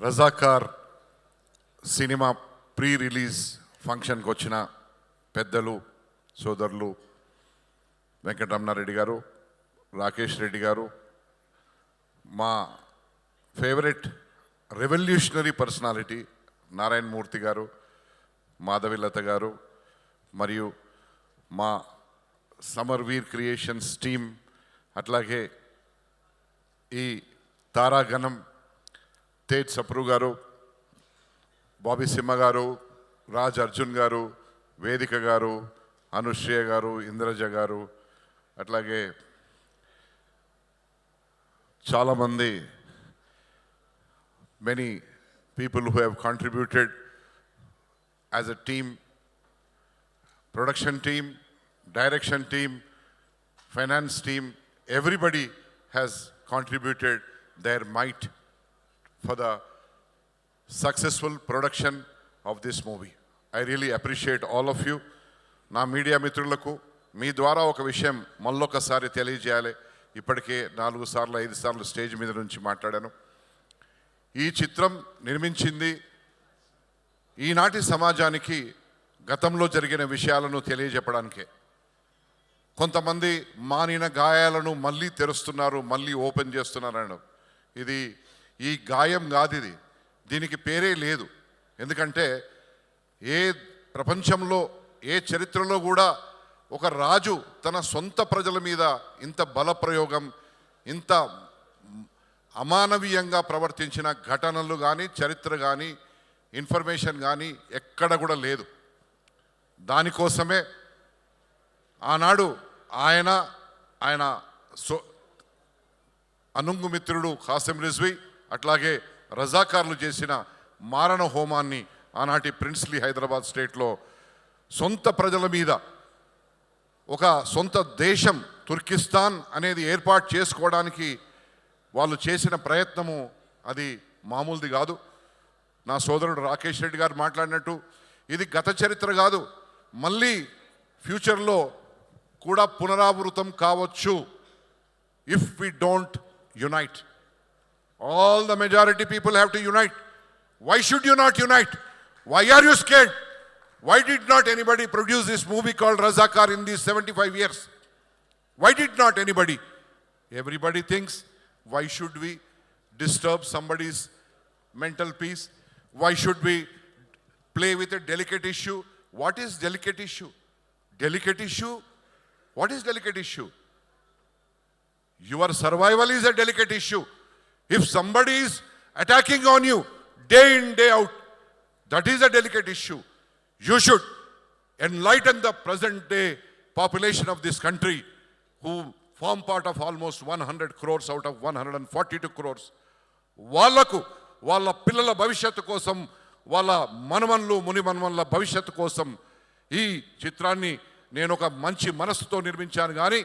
Razakar cinema pre release ఫంక్షన్కి వచ్చిన పెద్దలు సోదరులు వెంకటరమణారెడ్డి గారు రాకేష్ రెడ్డి గారు మా favourite revolutionary personality Narayana Murthy garu Madhavilatha garu మరియు మా సమర్ వీర్ క్రియేషన్స్ టీమ్ అట్లాగే ఈ తారాగణం తేజ్ సప్రు గారు బాబీ సింహ గారు రాజ్ అర్జున్ గారు వేదిక గారు అనుశ్రియ గారు ఇంద్రజ గారు అట్లాగే చాలామంది many people who have contributed as a team production team direction team finance team everybody has contributed their might for the successful production of this movie. I really appreciate all of you. నా media మిత్రులకు మీ ద్వారా ఒక విషయం మళ్ళొకసారి తెలియజేయాలి ఇప్పటికే నాలుగు సార్లు ఐదు సార్లు స్టేజ్ మీద నుంచి మాట్లాడాను ఈ చిత్రం నిర్మించింది ఈనాటి సమాజానికి గతంలో జరిగిన విషయాలను తెలియజెప్పడానికే కొంతమంది మానిన గాయాలను మళ్ళీ తెరుస్తున్నారు మళ్ళీ ఓపెన్ చేస్తున్నారు ఇది ఈ గాయం కాదు ఇది దీనికి పేరే లేదు. ఎందుకంటే ఏ ప్రపంచంలో ఏ చరిత్రలో కూడా ఒక రాజు తన సొంత ప్రజల మీద ఇంత బలప్రయోగం ఇంత అమానవీయంగా ప్రవర్తించిన ఘటనలు కానీ చరిత్ర కానీ ఇన్ఫర్మేషన్ కానీ ఎక్కడ కూడా లేదు. దానికోసమే ఆనాడు ఆయన ఆయన సో అనుంగు మిత్రుడు కాసిం రిజ్వీ అట్లాగే రజాకార్లు చేసిన మారణ హోమాన్ని ఆనాటి ప్రిన్స్లీ హైదరాబాద్ స్టేట్లో సొంత ప్రజల మీద ఒక సొంత దేశం తుర్కిస్తాన్ అనేది ఏర్పాటు చేసుకోవడానికి వాళ్ళు చేసిన ప్రయత్నము అది మామూలుది కాదు. నా సోదరుడు రాకేష్ రెడ్డి గారు మాట్లాడినట్టు ఇది గత చరిత్ర కాదు. మళ్ళీ ఫ్యూచర్లో కూడా పునరావృతం కావచ్చు. If we don't unite All the majority people have to unite. Why should you not unite? Why are you scared? Why did not anybody produce this movie called Razakar in these 75 years? Why did not anybody? Everybody thinks, why should we disturb somebody's mental peace? Why should we play with a delicate issue? What is delicate issue? Delicate issue? What is delicate issue? Your survival is a delicate issue. If somebody is attacking on you day in, day out, that is a delicate issue. You should enlighten the present day population of this country who form part of almost 100 crores out of 142 crores. వాళ్ళకు వాళ్ళ పిల్లల భవిష్యత్తు కోసం వాళ్ళ మనమన్లు ముని మనమన్ల భవిష్యత్తు కోసం ఈ చిత్రాన్ని నేను ఒక మంచి మనస్సుతో నిర్మించాను కానీ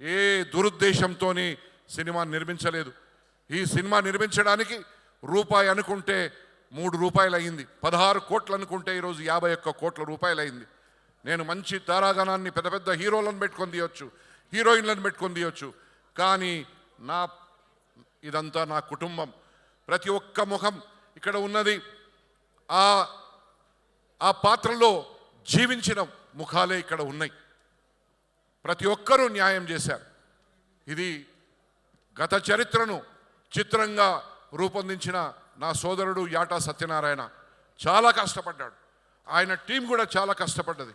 ఏ దురుద్దేశంతో సినిమా నిర్మించలేదు. ఈ సినిమా నిర్మించడానికి రూపాయి అనుకుంటే మూడు రూపాయలు అయింది పదహారు కోట్లు అనుకుంటే ఈరోజు యాభై ఒక్క కోట్ల రూపాయలు అయింది నేను మంచి తారాగణాన్ని పెద్ద పెద్ద హీరోలను పెట్టుకొని తీయొచ్చు హీరోయిన్లను పెట్టుకొని తీయొచ్చు. కానీ నా ఇదంతా నా కుటుంబం. ప్రతి ఒక్క ముఖం ఇక్కడ ఉన్నది. ఆ ఆ పాత్రలో జీవించిన ముఖాలే ఇక్కడ ఉన్నాయి. ప్రతి ఒక్కరూ న్యాయం చేశారు. ఇది గత చరిత్రను చిత్రంగా రూపొందించిన నా సోదరుడు యాటా సత్యనారాయణ చాలా కష్టపడ్డాడు. ఆయన టీం కూడా చాలా కష్టపడ్డది.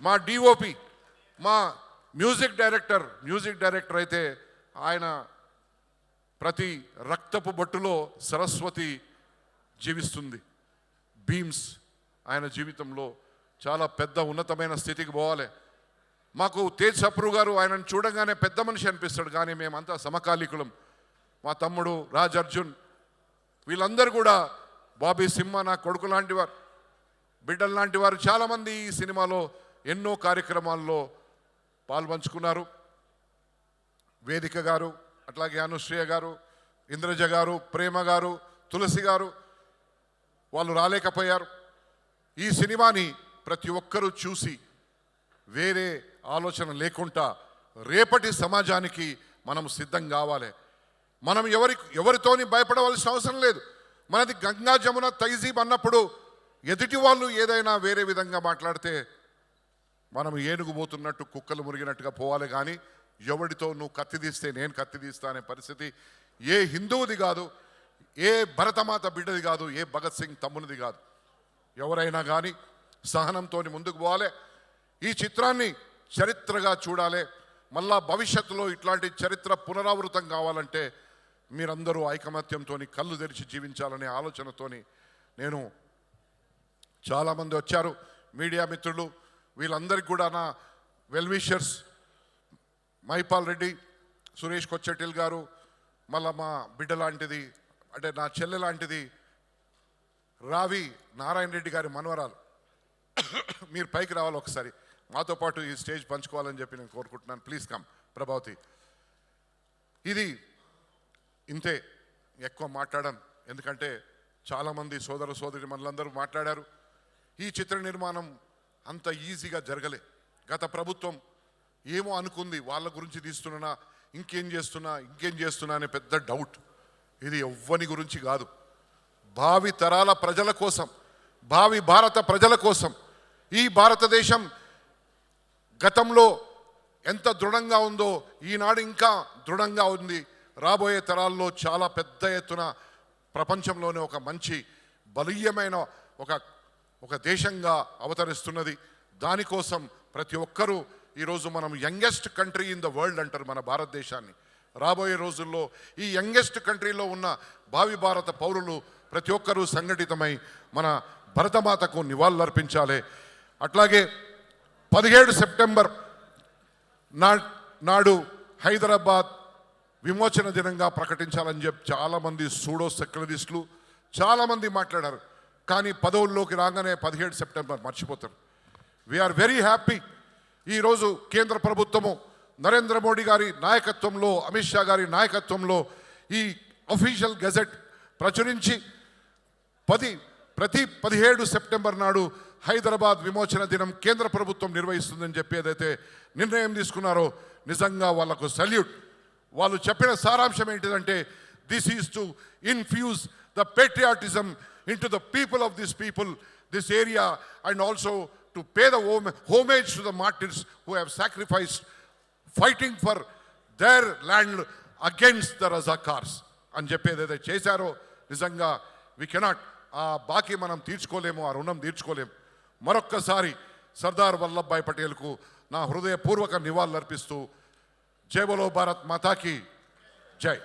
మా డిఓపి మా మ్యూజిక్ డైరెక్టర్ మ్యూజిక్ డైరెక్టర్ అయితే ఆయన ప్రతి రక్తపు బొట్టులో సరస్వతి జీవిస్తుంది. భీమ్స్ ఆయన జీవితంలో చాలా పెద్ద ఉన్నతమైన స్థితికి పోవాలి. మాకు తేజ్ సప్రు గారు ఆయనను చూడగానే పెద్ద మనిషి అనిపిస్తాడు కానీ మేమంతా సమకాలీకులం. మా తమ్ముడు రాజ్ అర్జున్ వీళ్ళందరూ కూడా బాబీ సింహ నా కొడుకు లాంటి వారు బిడ్డలు లాంటి వారు చాలామంది ఈ సినిమాలో ఎన్నో కార్యక్రమాల్లో పాల్పంచుకున్నారు. వేదిక గారు అట్లాగే అనుశ్రీయ గారు ఇంద్రజ గారు ప్రేమ గారు తులసి గారు వాళ్ళు రాలేకపోయారు. ఈ సినిమాని ప్రతి ఒక్కరూ చూసి వేరే ఆలోచన లేకుండా రేపటి సమాజానికి మనం సిద్ధం కావాలి. మనం ఎవరి ఎవరితోని భయపడవలసిన అవసరం లేదు. మనది గంగా జమున తైజీబ్ అన్నప్పుడు ఎదుటి వాళ్ళు ఏదైనా వేరే విధంగా మాట్లాడితే మనం ఏనుగు పోతున్నట్టు కుక్కలు మురిగినట్టుగా పోవాలి కానీ ఎవడితో నువ్వు కత్తి తీస్తే నేను కత్తి తీస్తా అనే పరిస్థితి ఏ హిందువుది కాదు ఏ భరతమాత బిడ్డది కాదు ఏ భగత్ సింగ్ తమ్మునిది కాదు. ఎవరైనా కానీ సహనంతో ముందుకు పోవాలి. ఈ చిత్రాన్ని చరిత్రగా చూడాలి. మళ్ళా భవిష్యత్తులో ఇట్లాంటి చరిత్ర పునరావృతం కావాలంటే మీరందరూ ఐకమత్యంతో కళ్ళు తెరిచి జీవించాలనే ఆలోచనతోని నేను చాలామంది వచ్చారు. మీడియా మిత్రులు వీళ్ళందరికీ కూడా నా వెల్విషర్స్ మైపాల్ రెడ్డి సురేష్ కొచ్చెటిల్ గారు మళ్ళా మా బిడ్డ లాంటిది అంటే నా చెల్లె లాంటిది రావి నారాయణ రెడ్డి గారి మనవరాలు. మీరు పైకి రావాలి ఒకసారి. మాతో పాటు ఈ స్టేజ్ పంచుకోవాలని చెప్పి నేను కోరుకుంటున్నాను. ప్లీజ్ కమ్ ప్రభావతి ఇది ఇంతే ఎక్కువ మాట్లాడను. ఎందుకంటే చాలామంది సోదర సోదరి మనలందరూ మాట్లాడారు. ఈ చిత్ర నిర్మాణం అంత ఈజీగా జరగలే. గత ప్రభుత్వం ఏమో అనుకుంది వాళ్ళ గురించి తీస్తున్నా ఇంకేం చేస్తున్నా ఇంకేం చేస్తున్నా అనే పెద్ద డౌట్ ఇది ఎవ్వని గురించి కాదు. భావి తరాల ప్రజల కోసం భావి భారత ప్రజల కోసం ఈ భారతదేశం గతంలో ఎంత దృఢంగా ఉందో ఈనాడు ఇంకా దృఢంగా ఉంది. రాబోయే తరాల్లో చాలా పెద్ద ఎత్తున ప్రపంచంలోనే ఒక మంచి బలీయమైన ఒక ఒక దేశంగా అవతరిస్తున్నది. దానికోసం ప్రతి ఒక్కరూ ఈరోజు మనం youngest country in the world అంటారు మన భారతదేశాన్ని. రాబోయే రోజుల్లో ఈ యంగెస్ట్ కంట్రీలో ఉన్న భావి భారత పౌరులు ప్రతి ఒక్కరూ సంఘటితమై మన భరతమాతకు నివాళులర్పించాలి. అట్లాగే పదిహేడు సెప్టెంబర్ నా నాడు హైదరాబాద్ విమోచన దినంగా ప్రకటించాలని చెప్పి చాలామంది సూడో సెక్యులరిస్టులు చాలామంది మాట్లాడారు. కానీ పదవుల్లోకి రాగానే పదిహేడు సెప్టెంబర్ మర్చిపోతారు. వీఆర్ వెరీ హ్యాపీ ఈరోజు కేంద్ర ప్రభుత్వము నరేంద్ర మోడీ గారి నాయకత్వంలో అమిత్ షా గారి నాయకత్వంలో ఈ అఫీషియల్ గెజెట్ ప్రచురించి పది ప్రతి పదిహేడు సెప్టెంబర్ నాడు హైదరాబాద్ విమోచన దినం కేంద్ర ప్రభుత్వం నిర్వహిస్తుందని చెప్పి ఏదైతే నిర్ణయం తీసుకున్నారో నిజంగా వాళ్ళకు సల్యూట్ వాళ్ళు చెప్పిన సారాంశం ఏంటిదంటే this is to infuse the patriotism into the people of this people this area and also to pay the homage to the martyrs who have sacrifice fighting for their land against the Razakars అని చెప్పి ఏదైతే చేశారో నిజంగా we cannot ఆ బాకీ మనం తీర్చుకోలేము ఆ రుణం తీర్చుకోలేము. మరొక్కసారి సర్దార్ వల్లభాయ్ పటేల్కు నా హృదయపూర్వక నివాళులర్పిస్తూ జై బలో భారత్ మాతాకి జై.